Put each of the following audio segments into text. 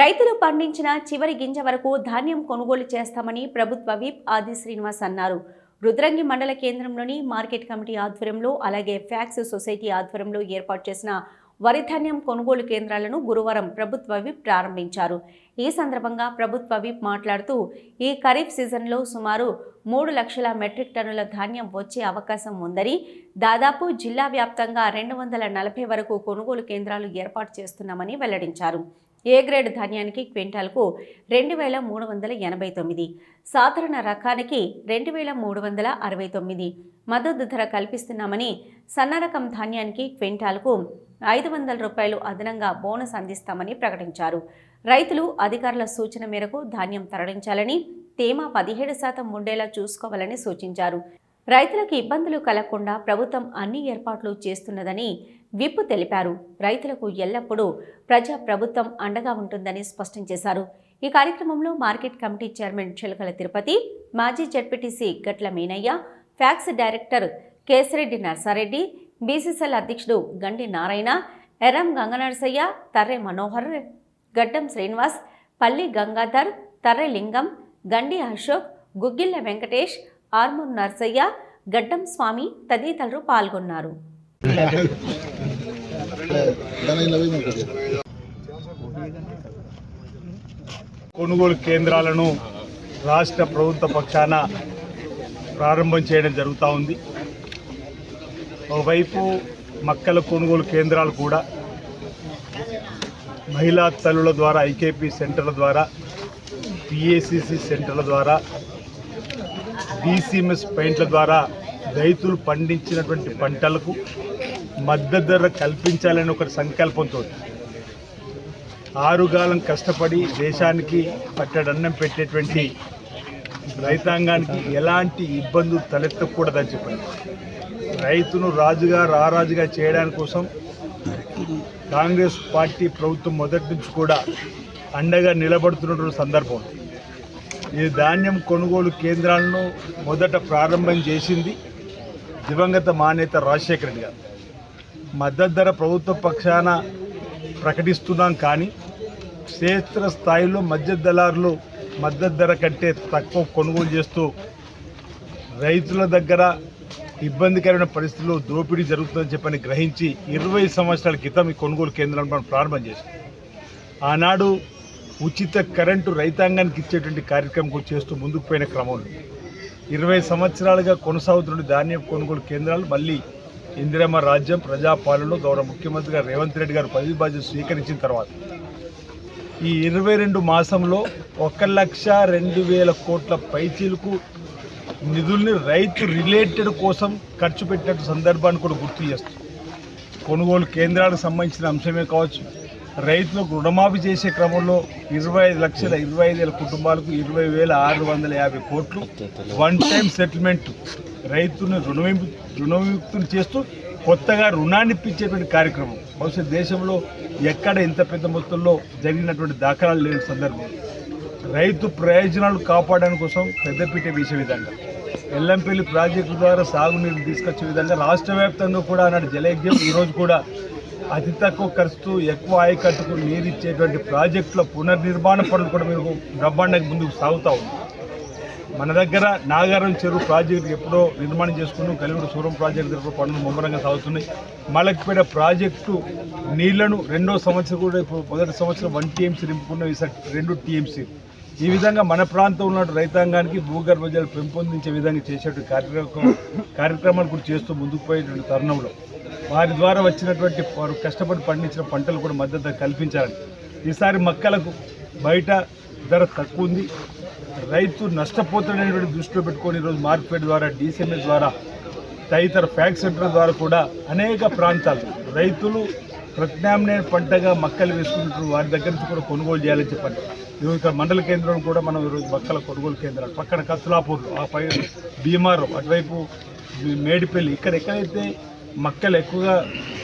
రైతులు పండించిన చివరి గింజ వరకు ధాన్యం కొనుగోలు చేస్తామని ప్రభుత్వ విప్ ఆది శ్రీనివాస్ అన్నారు. రుద్రంగి మండల కేంద్రంలోని మార్కెట్ కమిటీ ఆధ్వర్యంలో అలాగే ఫ్యాక్స్ సొసైటీ ఆధ్వర్యంలో ఏర్పాటు చేసిన వరి ధాన్యం కొనుగోలు కేంద్రాలను గురువారం ప్రభుత్వ విప్ ప్రారంభించారు. ఈ సందర్భంగా ప్రభుత్వ విప్ మాట్లాడుతూ ఈ ఖరీఫ్ సీజన్లో సుమారు మూడు లక్షల మెట్రిక్ టన్నుల ధాన్యం వచ్చే అవకాశం ఉందని దాదాపు జిల్లా వ్యాప్తంగా రెండు వందల నలభై వరకు కొనుగోలు కేంద్రాలు ఏర్పాటు చేస్తున్నామని వెల్లడించారు. ఏ గ్రేడ్ ధాన్యానికి క్వింటాల్కు రెండు వేల మూడు వందల ఎనభై తొమ్మిది? సాధారణ రకానికి రెండు వేల మూడు వందల అరవై తొమ్మిది. మద్దతు ధర కల్పిస్తున్నామని సన్న రకం ధాన్యానికి క్వింటాల్కు ఐదు వందల రూపాయలు అదనంగా బోనస్ అందిస్తామని ప్రకటించారు. రైతులు అధికారుల సూచన మేరకు ధాన్యం తరలించాలని తేమ పదిహేడు శాతం ఉండేలా చూసుకోవాలని సూచించారు. రైతులకు ఇబ్బందులు కలగకుండా ప్రభుత్వం అన్ని ఏర్పాట్లు చేస్తున్నదని విప్ తెలిపారు. రైతులకు ఎల్లప్పుడూ ప్రజా ప్రభుత్వం అండగా ఉంటుందని స్పష్టం చేశారు. ఈ కార్యక్రమంలో market committee chairman Chilakala Tirupati మాజీ ZPTC Gatla Meenaiah PACS director Kesireddy Narsareddy BCCL అధ్యక్షుడు గండి నారాయణ ఎర్రం గంగనరసయ్య తర్రె మనోహర్ గడ్డం శ్రీనివాస్ పల్లి గంగాధర్ తర్రె లింగం గండి అశోక్ గుగ్గిళ్ళ వెంకటేష్ ఆర్మూర్ నర్సయ్య గడ్డం స్వామి తదితరులు పాల్గొన్నారు. కొనుగోలు కేంద్రాలను రాష్ట్ర ప్రభుత్వ పక్షాన ప్రారంభం చేయడం జరుగుతూ ఉంది. ఒకవైపు మక్కల కొనుగోలు కేంద్రాలు కూడా మహిళా తల్లుల ద్వారా ఐకేపీ సెంటర్ల ద్వారా పిఏసిసి సెంటర్ల ద్వారా డిసిఎంఎస్ పెయింట్ల ద్వారా రైతులు పండించినటువంటి పంటలకు మద్దతు ధర కల్పించాలని ఒక సంకల్పంతో ఆరుగాలం కష్టపడి దేశానికి పట్టడన్నం పెట్టేటువంటి రైతాంగానికి ఎలాంటి ఇబ్బందులు తలెత్తకూడదని చెప్పండి రైతును రాజుగా రారాజుగా చేయడానికి కోసం కాంగ్రెస్ పార్టీ ప్రభుత్వం మొదటి నుంచి కూడా అండగా నిలబడుతున్నటువంటి సందర్భం. ఈ ధాన్యం కొనుగోలు కేంద్రాలను మొదట ప్రారంభం చేసింది దివంగత మానేత రాజశేఖర రెడ్డి గారు. మద్దతు ధర ప్రభుత్వ పక్షాన ప్రకటిస్తున్నాం కానీ క్షేత్ర స్థాయిలో మధ్య దళారులు మద్దతు ధర కంటే తక్కువ కొనుగోలు చేస్తూ రైతుల దగ్గర ఇబ్బందికరమైన పరిస్థితుల్లో దోపిడీ జరుగుతుందని చెప్పని గ్రహించి ఇరవై సంవత్సరాల క్రితం ఈ కొనుగోలు కేంద్రాలను మనం ప్రారంభం చేసాం ఆనాడు ఉచిత కరెంటు రైతాంగానికి ఇచ్చేటువంటి కార్యక్రమం చేస్తూ ముందుకు పోయిన క్రమంలో. ఇరవై సంవత్సరాలుగా కొనసాగుతున్న ధాన్యం కొనుగోలు కేంద్రాలు మళ్ళీ ఇందిరమ్మ రాజ్యం ప్రజాపాలనలో గౌరవ ముఖ్యమంత్రి గారు రేవంత్ రెడ్డి గారు పదవి బాధ్యత స్వీకరించిన తర్వాత. ఈ ఇరవై రెండు మాసంలో ఒక లక్ష రెండు వేల కోట్ల పైచీలకు నిధుల్ని రైతు రిలేటెడ్ కోసం ఖర్చు పెట్టిన సందర్భాన్ని కూడా గుర్తు చేస్తుంది. కొనుగోలు కేంద్రాలకు సంబంధించిన అంశమే కావచ్చు రైతులకు రుణమాఫీ చేసే క్రమంలో ఇరవై ఐదు లక్షల ఇరవై ఐదు వేల కుటుంబాలకు ఇరవై వేల ఆరు వందల యాభై కోట్లు వన్ టైం సెటిల్మెంట్ రైతుని రుణవిము రుణవిముక్తులు చేస్తూ కొత్తగా రుణాన్ని ఇప్పించేటువంటి కార్యక్రమం. బహుశా దేశంలో ఎక్కడ ఇంత పెద్ద మొత్తంలో జరిగినటువంటి దాఖలాలు లేని సందర్భం. రైతు ప్రయోజనాలు కాపాడడం కోసం పెద్దపీట వేసే విధంగా ఎల్లంపల్లి ప్రాజెక్టు ద్వారా సాగునీరు తీసుకొచ్చే విధంగా రాష్ట్ర వ్యాప్తంగా కూడా ఆనాడు జలయజ్ఞం. ఈరోజు కూడా అతి తక్కువ ఖర్చుతో ఎక్కువ ఆయకట్టుకు నీరు ఇచ్చేటువంటి ప్రాజెక్టుల పునర్నిర్మాణ పనులు కూడా మీరు బ్రహ్మాండానికి ముందుకు సాగుతూ మన దగ్గర నాగారం చెరువు ప్రాజెక్టు ఎప్పుడో నిర్మాణం చేసుకున్నాం. కలివిడి సూరం ప్రాజెక్టు దగ్గర పనులు ముమ్మరంగా సాగుతున్నాయి. మలక్పేట ప్రాజెక్టు నీళ్ళను రెండో సంవత్సరం కూడా ఇప్పుడు మొదటి సంవత్సరం వన్ టీఎంసీ నింపుకున్నాం. ఈసారి రెండు టీఎంసీ. ఈ విధంగా మన ప్రాంతంలో ఉన్న రైతాంగానికి భూగర్భ జలం పెంపొందించే విధంగా చేసేటువంటి కార్యక్రమం కార్యక్రమాలు కూడా చేస్తూ ముందుకు పోయేటువంటి తరుణంలో వారి ద్వారా వచ్చినటువంటి వారు కష్టపడి పండించిన పంటలు కూడా మద్దతు కల్పించాలని. ఈసారి మక్కలకు బయట ధర తక్కువ ఉంది. రైతు నష్టపోతున్నటువంటి దృష్టిలో పెట్టుకొని ఈరోజు మార్కెట్ ద్వారా డీసీఎంఏ ద్వారా తదితర ఫ్యాక్ సెంటర్ ద్వారా కూడా అనేక ప్రాంతాలు రైతులు ప్రత్యామ్నాయ పంటగా మక్కలు వేసుకుంటున్నారు. వారి దగ్గర నుంచి కూడా కొనుగోలు చేయాలని చెప్పండి ఇదిగో ఇక్కడ మండల కేంద్రం కూడా మనం ఈరోజు మక్కల కొనుగోలు కేంద్రాలు. పక్కన కత్తులాపూర్ ఆ పై భీమారం అటువైపు మేడిపల్లి ఇక్కడ ఎక్కడైతే మక్కలు ఎక్కువగా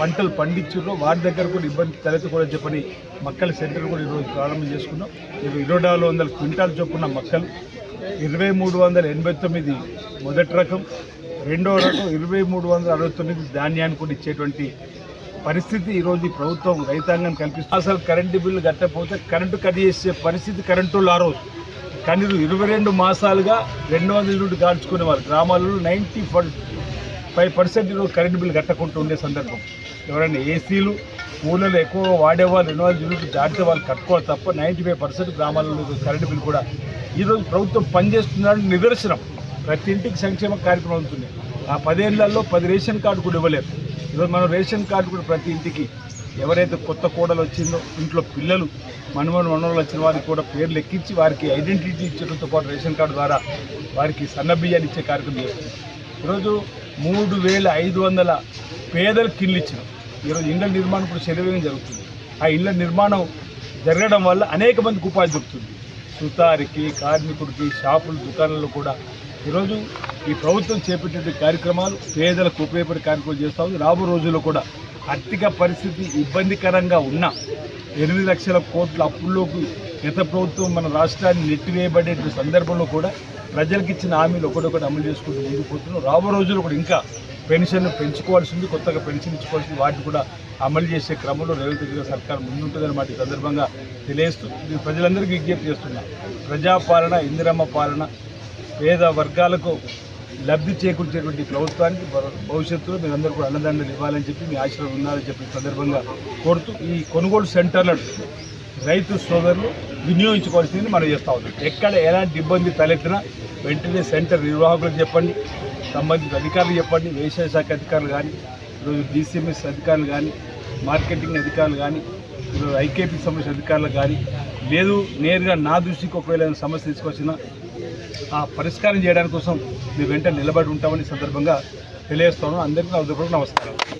పంటలు పండించారో వారి దగ్గర కూడా ఇబ్బంది తలెత్తకూడదు చెప్పని మక్కల సెంటర్ కూడా ఈరోజు ప్రారంభం చేసుకున్నాం. ఇరవై ఇరవై నాలుగు వందల క్వింటాల్ చొప్పున మక్కలు. ఇరవై మూడు వందల ఎనభై తొమ్మిది మొదటి రకం. రెండో రకం ఇరవై మూడు వందల అరవై తొమ్మిది ధాన్యాన్ని కూడా ఇచ్చేటువంటి పరిస్థితి ఈరోజు ఈ ప్రభుత్వం రైతాంగం కల్పిస్తుంది. అసలు కరెంటు బిల్లు కట్టకపోతే కరెంటు కట్ చేసే పరిస్థితి కరెంటు లారో ఆ రోజు. కానీ ఇరవై రెండు మాసాలుగా రెండు వందల యూనిట్ కాల్చుకునేవారు. గ్రామాలలో నైంటీ ఫైవ్ పర్సెంట్ ఈరోజు కరెంటు బిల్లు కట్టకుండా ఉండే సందర్భం. ఎవరైనా ఏసీలు ఊళ్ళలో ఎక్కువగా వాడేవాళ్ళు ఇన్వాల్వ్ యూనిట్లు దాటితే వాళ్ళు కట్టుకోవాలి తప్ప నైంటీ ఫైవ్ పర్సెంట్ గ్రామాలలో కరెంటు బిల్ కూడా ఈరోజు ప్రభుత్వం పనిచేస్తున్నాడని నిదర్శనం. ప్రతి ఇంటికి సంక్షేమ కార్యక్రమం ఉంటుంది ఆ పదేళ్ళలో పది రేషన్ కార్డు కూడా ఇవ్వలేదు. ఈరోజు మనం రేషన్ కార్డు కూడా ప్రతి ఇంటికి ఎవరైతే కొత్త కోడలు వచ్చిందో ఇంట్లో పిల్లలు మనమని మనవాళ్ళు వచ్చిన వారికి కూడా పేర్లు ఎక్కించి వారికి ఐడెంటిటీ ఇచ్చడంతో పాటు రేషన్ కార్డు ద్వారా వారికి సన్న బియ్యాన్ని ఇచ్చే కార్యక్రమం చేస్తుంది ఈరోజు మూడు వేల ఐదు వందల పేదలకు ఇల్లు ఇచ్చినాం. ఈరోజు ఇళ్ళ నిర్మాణం కూడా శరవేగం జరుగుతుంది. ఆ ఇళ్ళ నిర్మాణం జరగడం వల్ల అనేక మందికి ఉపాధి దొరుకుతుంది. సుతారికి కార్మికుడికి షాపులు దుకాణాల్లో కూడా. ఈరోజు ఈ ప్రభుత్వం చేపట్టే కార్యక్రమాలు పేదలకు ఉపయోగపడే కార్యక్రమాలు చేస్తూ ఉంది. రాబో రోజుల్లో కూడా ఆర్థిక పరిస్థితి ఇబ్బందికరంగా ఉన్న ఎనిమిది లక్షల కోట్ల అప్పుల్లోకి గత ప్రభుత్వం మన రాష్ట్రాన్ని నెట్టివేయబడే సందర్భంలో కూడా ప్రజలకు ఇచ్చిన హామీలు ఒకటొకటి అమలు చేసుకుంటూ ముందుకు పోతున్నాం. రాబో రోజులు కూడా ఇంకా పెన్షన్ పెంచుకోవాల్సింది కొత్తగా పెన్షన్ ఇచ్చుకోవాల్సింది వాటిని కూడా అమలు చేసే క్రమంలో రేవంత్ రెడ్డి సర్కార్ ముందుంటుందన్నమాట ఈ సందర్భంగా తెలియస్తుంది ఇది ప్రజలందరికీ విజ్ఞప్తి చేస్తున్నా. ప్రజాపాలన ఇందిరమ్మ పాలన పేద వర్గాలకు లబ్ధి చేకూర్చేటువంటి ప్రభుత్వానికి భవిష్యత్తులో మీరందరూ కూడా అన్నదండలు ఇవ్వాలని చెప్పి మీ ఆశీర్వాదం ఉండాలని చెప్పి సందర్భంగా కోరుతూ ఈ కొనుగోలు సెంటర్లను రైతు సోదరులు వినియోగించుకోవాల్సింది మనం చేస్తూ ఉన్నాం. ఎక్కడ ఎలాంటి ఇబ్బంది తలెత్తినా వెంటనే సెంటర్ నిర్వాహకులకు చెప్పండి సంబంధిత అధికారులు చెప్పండి వ్యవసాయ శాఖ అధికారులు కానీ ఈరోజు డీసీఎంఎస్ అధికారులు కానీ మార్కెటింగ్ అధికారులు కానీ ఈరోజు ఐకేపీకి సంబంధించిన అధికారులు కానీ లేదు నేరుగా నా దృష్టికి ఒకవేళ సమస్య తీసుకొచ్చినా ఆ పరిష్కారం చేయడానికి కోసం మీ వెంట నిలబడి ఉంటామని సందర్భంగా తెలియజేస్తాను అందరికీ నా హృదయపూర్వక నమస్కారం